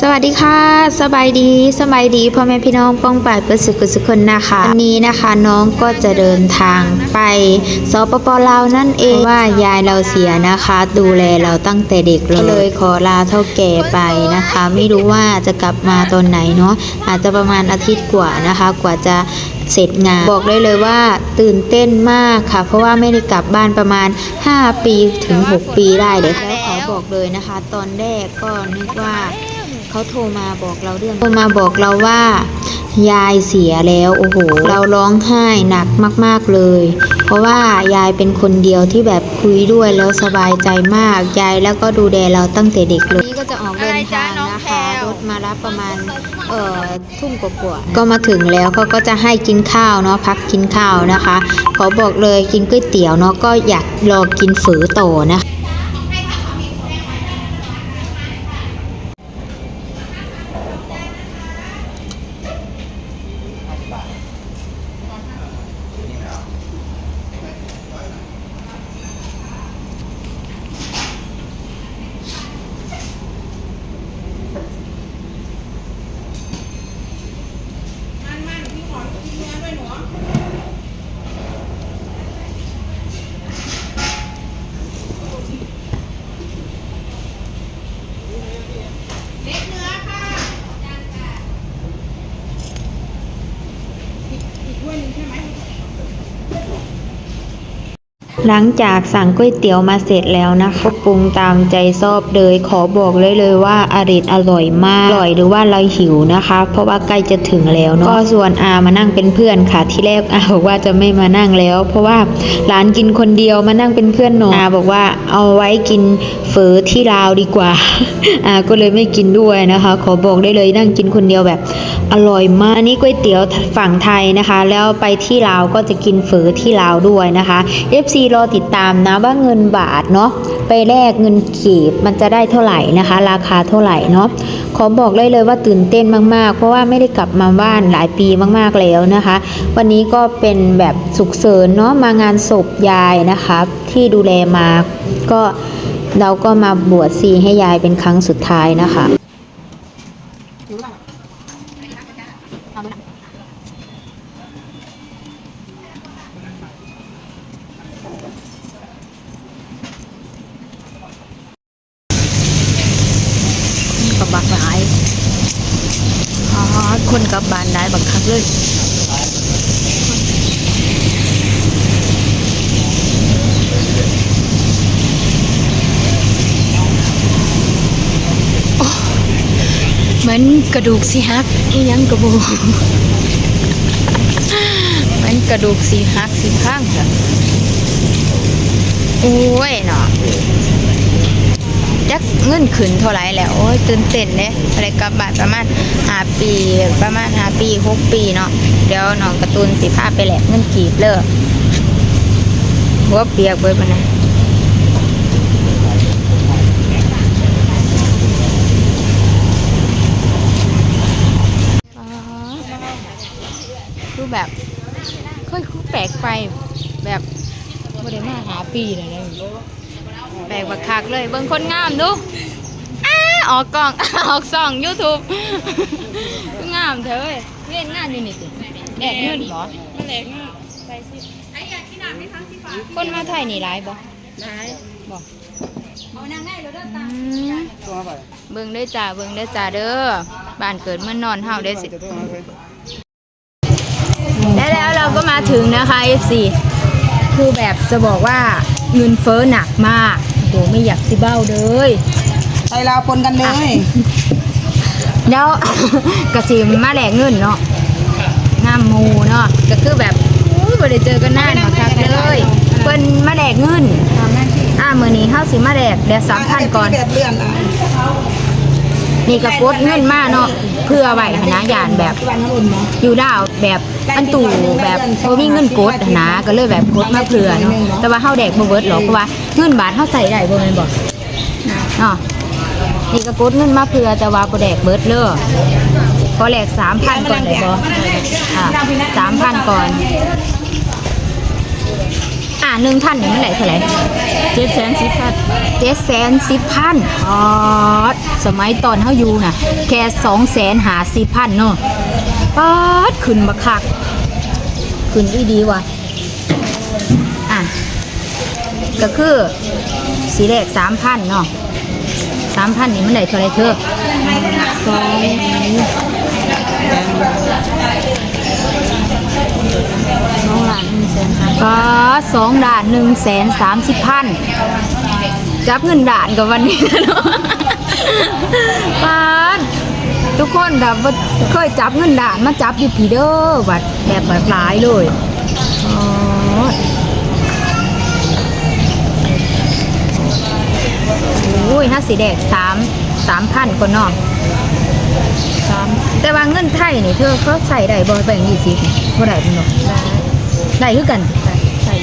สวัสดีค่ะสบายดีสบายดีพ่อแม่พี่น้องป้องป่ายประสุขสุขคนนะคะวันนี้นะคะน้องก็จะเดินทางไปสปปลาวนั่นเองว่ายายเราเสียนะคะ ดูแลเราตั้งแต่เด็กเลยเลยขอลาเท่าแก่ไปนะคะ ไม่รู้ว่าจะกลับมาตอนไหนเนาะอาจจะประมาณอาทิตย์กว่านะคะ กว่าจะเสร็จงานบอกได้เลยว่าตื่นเต้นมากค่ะ เพราะว่าไม่ได้กลับบ้านประมาณ 5 ปีถึง 6 ปีได้เลยแล้วขอบอกเลยนะคะ ตอนแรกก็นึกว่า เขาโทรมาบอกเราเรื่องโทรมาบอกเราว่า ยายเสียแล้วโอ้โห เราร้องไห้หนักมาก ๆเลย เพราะว่ายายเป็นคนเดียวที่แบบคุยด้วยแล้วสบายใจมากยายแล้วก็ดูแลเราตั้งแต่เด็กเลยนี่ก็จะออกเดินทางนะคะรถมารับประมาณเอ่อทุ่มกว่าๆก็มาถึงแล้วเขาก็จะให้กินข้าวเนาะพักกินข้าวนะคะขอบอกเลยกินก๋วยเตี๋ยวเนาะก็อยากรอกินฝือโตอนะคะ หลังจากสั่งก๋วยเตี๋ยวมาเสร็จแล้วนะคะปรุงตามใจชอบเลยขอบอกเลยเลยว่าอริดอร่อยมากอร่อยหรือว่าเราหิวนะคะ เพราะว่าใกล้จะถึงแล้วเนาะก็ส่วนอามานั่งเป็นเพื่อนค่ะที่แรกอาบอกว่าจะไม่มานั่งแล้ว เพราะว่าหลานกินคนเดียวมานั่งเป็นเพื่อนหนูอาบอกว่าเอาไว้กินเฝอที่ลาวดีกว่าอาก็เลยไม่กินด้วยนะคะ ขอบอกได้เลยนั่งกินคนเดียวแบบอร่อยมากอันนี้ก๋วยเตี๋ยวฝั่งไทยนะคะ แล้วไปที่ลาวก็จะกินเฝอที่ลาวด้วยนะคะ FC รอติดตามนะว่าเงินบาทเนาะไปแลกเงินกีบมันจะได้เท่าไหร่นะคะ ราคาเท่าไหร่เนาะขอบอกได้เลยว่าตื่นเต้นมากๆ เพราะว่าไม่ได้กลับมาบ้านหลายปีมากๆแล้วนะคะ วันนี้ก็เป็นแบบสุขเสริญเนาะมางานศพยายนะคะ ที่ดูแลมาก็เราก็มาบวชซีให้ยายเป็นครั้งสุดท้ายนะคะ บักหลายอ๋อคนกับบานได้บักคักเลยเหมือนกระดูกสิฮักอียังกระบูเหมือนกระดูกสีฮักสีข้างจ้ะโอ้ยเนาะ จักเงินขึ้นเท่าไรแล้วโอ้ยตื่นเต้นเลยอะไรกับบานประมาณห้าปีประมาณห้าปีหกปีเนาะเดี๋ยวน้องการ์ตูนสิพาไปแหลกเงินกีบเลยหัวเปียกเบิดปะนะคือแบบค่อยคือแปลกไปแบบไม่ได้มาหาปีเลยนะ ลกบักคักเลยเบิ่งคนงามดูอ้าออกกล้อง ออกส่อง YouTube งามเธอเว้ยเวียนงานอยู่นี่สิแดกเงินบ่มาแหลกเนาะใส่สิไอ้อยากกินน้ำให้ทั้งสิฟ้าคนมาไทยนี่หลายบ่ได้บ่เอานางได้แล้วเด้ออืตามเบิ่งเด้อจ้าเบิ่งเด้อจ้าเด้อบ้านเกิดเมืองนอนเฮาได้อสิและแล้วเราก็มาถึงนะคะ FC คือแบบจะบอกว่าเงินเฟ้อหนักมาก โอ้โหไม่อยากสิเบ้าเลยไทยลาวปนกันเลยแล้วกระสิมาแหลกเงินเนาะน้ำหมูเนาะก็คือแบบอุ้ยบ่ได้เจอกันนานมาคักเลยเพิ่นมาแหลกเงินอ่ามื้อนี้เฮาสิมาแหลกเดี๋ยว3,000ก่อนแบบเลื่อนอะนี่ก็กดเงินมาเนาะเพื่อไว้หั้นนะยานแบบวันนั้นอุ่นเนาะอยู่ดาว แบบอันตู่แบบบ่มีเงินกดนนะก็เลยแบบกดมาเผื่อเนาะแต่ว่าเฮาแดกบ่เบิดหรอกเพราะว่าเงินบาทเฮาใส่ได้บ่แม่นบ่เนาะนี่ก็กดเงินมาเผื่อแต่ว่าบ่แดกเบิดเลยขอแลก3,000ก่อนได้บ่อะ3,000ก่อนอ่าหนึ่งพันนี่มันไหนเท่าไหร่เจ็ดแสนสิบพันเจ็ดแสนสิบพันอ๋อสมัยตอนเฮาอยู่น่ะ แค่สองแสนหาสิบพันเนาะ ป๊าดขึ้นบักคักขึ้นอีดีว่ะอะก็คือสีแรกสามพันเนาะสามพันนี่มันได้เท่าไรเธอสองสองล้านหนึ่งแสนสามก็สองด่านหนึ่งแสนสามสิบพันจับเงินด่านกับวันนี้นะเนาะปา ทุกคนแบบว่าเคยจับเงินด่านมาจับอยู่พีเด้อบัดแบบแบบหลายเลยอ๋อโอ้ยห้าสีแดงสามสามพันคนนาะสามแต่ว่าเงินไทยนี่เธอเขาใส่ได้บ่แบ่งยี่สิบเท่าไหร่เป็นเนาะได้คือกันใส่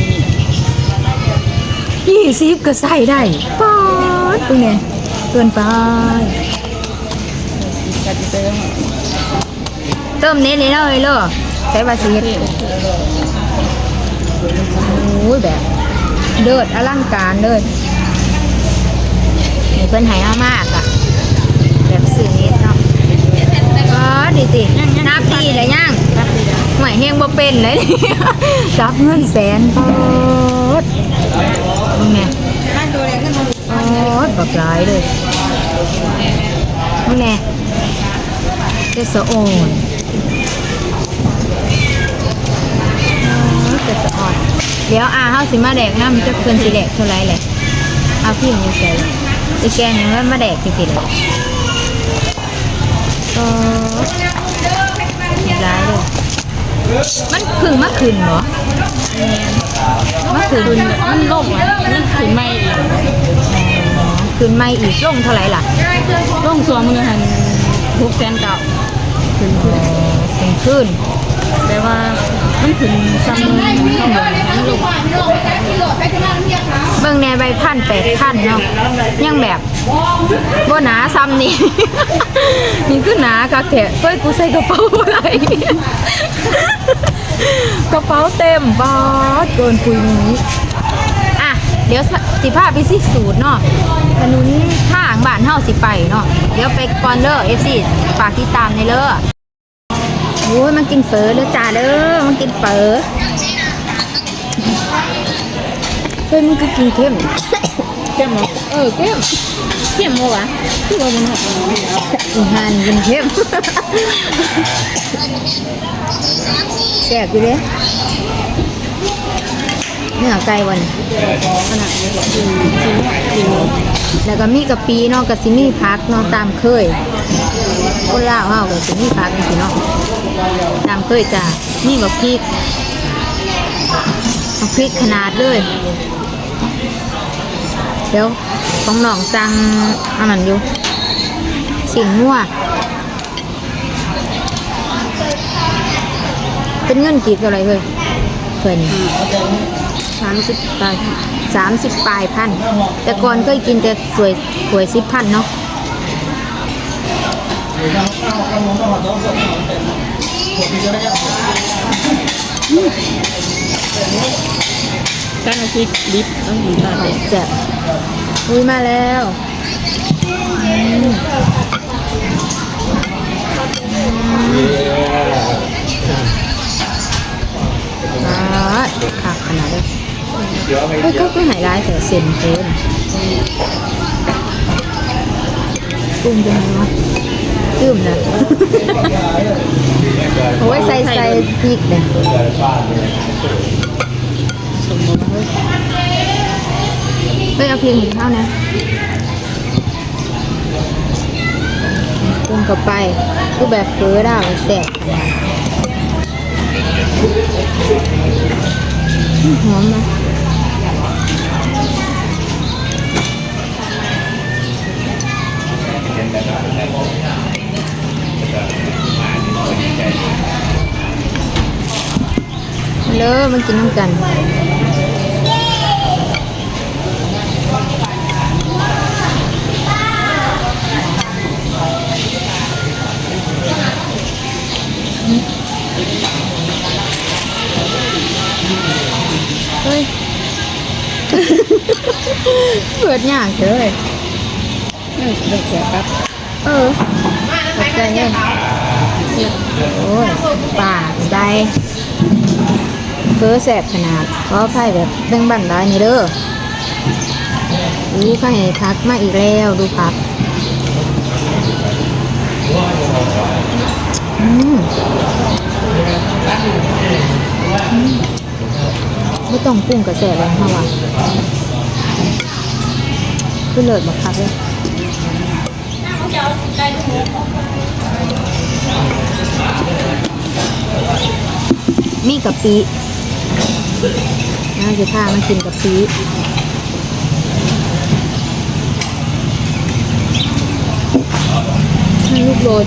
ยี่สิบก็ใส่ได้ป๊าดเป็นไงเกินไป กัดไปแล้วเติมเน้นเลยเลยใช้ภาษีโอ้ยแบบเดิดอลังการเลยนี่เพิ่นหายมากอะ แบบสื่อเน็ตเนาะก็ดีตินับดีเลยย่างหมายเฮงบ่เป็นเลยจับเงินแสนปอดมึงไงปอดบักหลายเลยมึงไง เจสโอนเกิดสะอ่อน เดี๋ยวอาเฮาสิมาแดกน้ำจะเพิ่นสิแดกเท่าไรแหละเอาพี่มันอยู่ใส่สิแกงหยังแล้วมาแดกสิๆเลยก็ร้ายเลยมันพึ่งมาขึ้นเหรอมาขึ้นคุณมันล่มอะมันขึ้นไม่อีกขึ้นไม่อีกลงเท่าไหร่ล่ะล่มสวมมือหันหกแสนเก่า ขึ้นขึ้นขึ้น แต่ว่ามันขึ้นซ้ำมือเข้ามือนเบิ่งแหน่ใบพันแปดพันเนาะยังแบบบ่หนาซ้ำนี่ นี่คือหนาคักแท้เฮ้ยกูใส่กระเป๋าอะไรกระเป๋าเต็มบาดเกินปุยนี้อะ เดี๋ยวสิพาไปสิสูตรเนาะถนนทางบ้านเฮาสิไปเนาะเดี๋ยวไปก่อนเด้อ FC ฝากติดตามในเด้อ โอ้ยมันกินเฝอเด้อจ้าเด้อมันกินเฝอเฮ้ยมันก็กินเข้มเข้มเหรอเออเข้มเข้มเหรอวะที่ว่ามันหกอีหานกินเข้มแซ่บอยู่เด้เนื้อไก่วันขนาดนี้ชิ้นกินแล้วก็มีกะปิเนาะกะสิมีผักเนาะตามเคย คนลาวเฮาก็สิมีผักจังซี่เนาะตามเคยจ้ะมีบักพริกบักพริกขนาดเลย เดี๋ยวของน้องสั่งอันนั้นอยู่สิ่งมั่วเป็นเงินกีบเท่าไรเลยเพิ่นสามสิบปลายสามสิบปลายพัน แต่ก่อนเคยกินแต่สวยสวยสิบพันเนาะ ก้ารเอาพริกดิบต้องหินตาเด็กแซ่บอุ้ยมาแล้วอืมอ่าขาขนาดเลยเฮ้ยก็คือหายร้ายแต่เซนเกินกุ้งเป็นไงวะ ตื้มนะโอ้ยใส่ใส่พริกเนี่ยสมบูรณ์เลยเฮ้ยเอาเพียงหินข้าวนะปรุงเข้าไปคือแบบเฟอได้แซ่บอื้อหอมนะมา เลยมันกินน้ำกันเอเปิดยากเลยเด็กแก่ครับ เออเข้า ใจเลยโอ้ยป่าได้เฟอแสบขนาดขอไพ่แบบแบ่งบันได้นี่เด้ออู้ข้าให้พักมาอีกแล้วดูพักอืมไม่ต้องปรุงกระแสเลยค่ะว่ะคือเลิศบักคักเลย มีกะปิน่าจะพามากินกะปิลูกโดด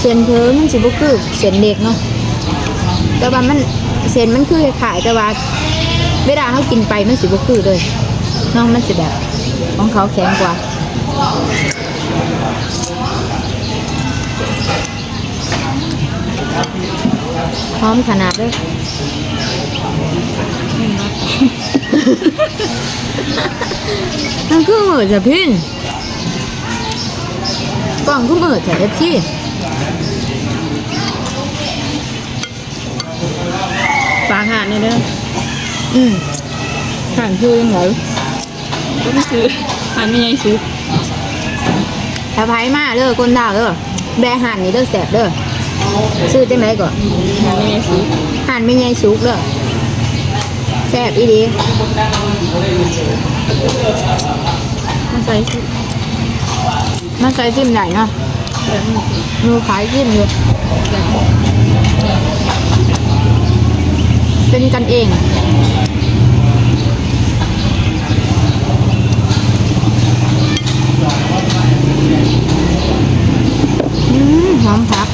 เส้นเพอมันสิบุคือเส้นเด็กเนาะแต่ว่ามัน เส้นมันคือขายแต่ว่า เวลาเขากินไปมันสิบ่คือเลยน้องมันสิแบบ ของเขาแข็งกว่าพร้อมขนาดเลยมันคือมือจะพินกล่องคือมือจะเอฟซี ฝากหาดในเด้ออืมขันคือยังไงก็คือหาดไม่ใหญ่สุดถ้าไผมาเด้อคนดาวเด้อแบะหันนี่เด้อแสบเด้อซื้อจังไดก่อนหาดไม่ใหญ่สุดหันไม่ใหญ่สุกเด้อแสบอีดีมาใส่สุดมันใส่จิ้มไหนเนาะมือขายจิ้มอยู่ เป็นกันเองอืมหอมผัก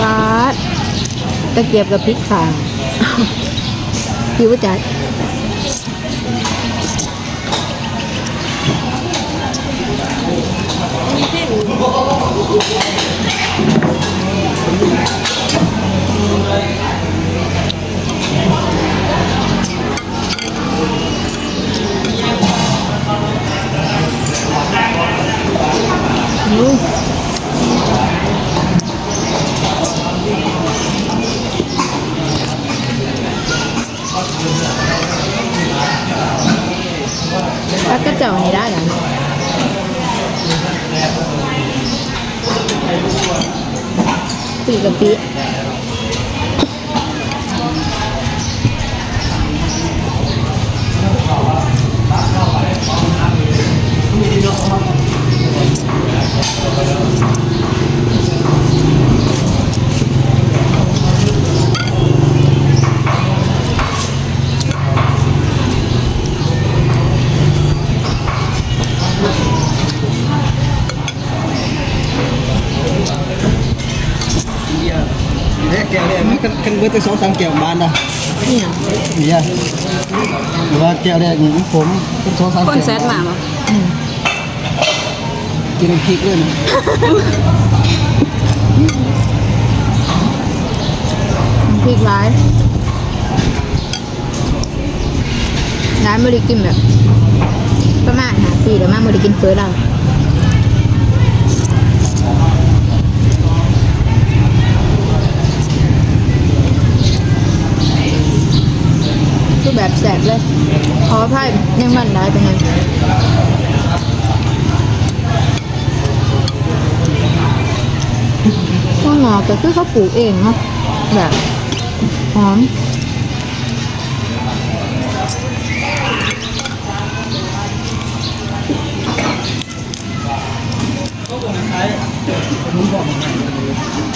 ปาดตะเกียบกับพริกข่าผิวจัด อืมแล้วก็ เจ้า ก้วเนี่ยมันกันกันเบิดแต่สองสามแก้วบานนะนี่ยเบียร์หรือว่าแก้วเนี่ยของผมเป็นสองสามคนแก้วแซดมาบ่กินพริกด้วยนะพริกร้ายร้านไม่ได้กินแบบประมาณหาปีแล้วมาไม่ได้กินเฟิร์สเราคือแบบแสบ เลย ขออภัยยังมันได้เป็นไงข้าวหงอกก็คือเขาปลูกเองเนาะแบบหอม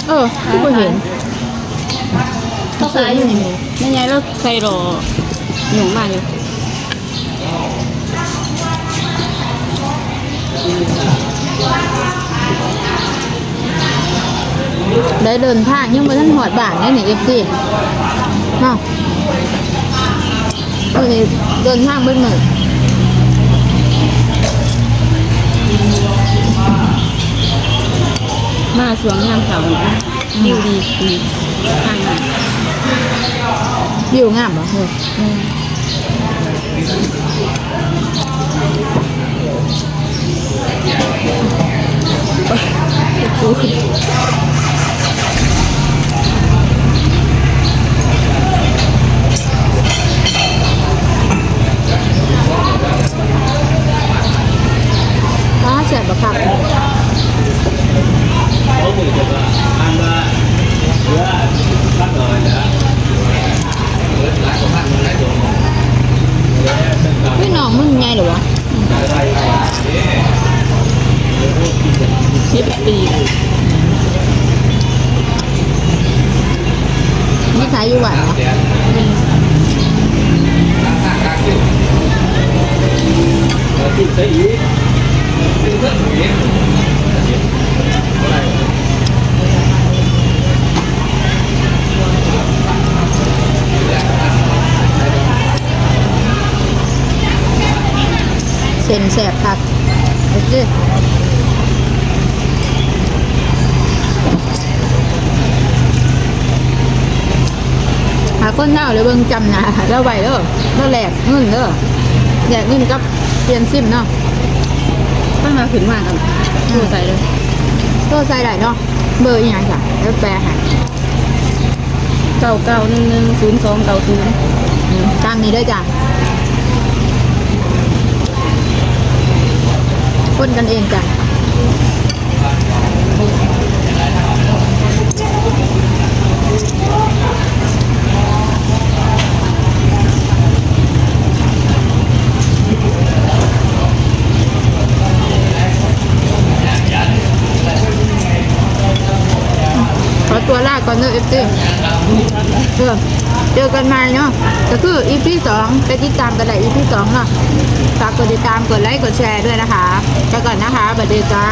เออที่เคยเห็น เขาขายอยู่นี่ไม่ใหญ่แล้วใส่รอ หนูมาอยู่ได้เดินทางยังบ่ทันหอดบ้านนี่นี่ FC เนาะเอ อนี่เดินทางเบิ่งหนึ่าสวงงามเสาดิวดีดีทางนั้นวิวงามบ่เฮ้ยฟ้าแสบบ่ครับพี่น้องมึงไงเหรอวะ สิบปีนิสัยอยู่หวานเหรอเส้นแสบคักโอเค คนเน่าเลยเบิ่งจำหนะแล้วไหวเด้อแล้วแหลกเงินเด้อแหลกเงินกับเปลี่ยนซิมเนาะตั้งมาขึ้นมากันดูใส่เลยโทรใส่ได้เนาะเบอร์อีหยังจ้ะแล้วแปลใหาเก้าเก้าหนึ่งหนึ่งศูนย์สองเก้าศูนย์ตามนี้เด้อจ้ะคนกันเองจ้ะ ขอตัวลาก่อนเนอะเอฟซีเออเจอกันใหม่เนาะก็คืออีพีสองไปติดตามกันได้อีพีสองเนาะฝากกดติดตามกดไลค์กดแชร์ด้วยนะคะไปก่อนนะคะบัดเดยจ้า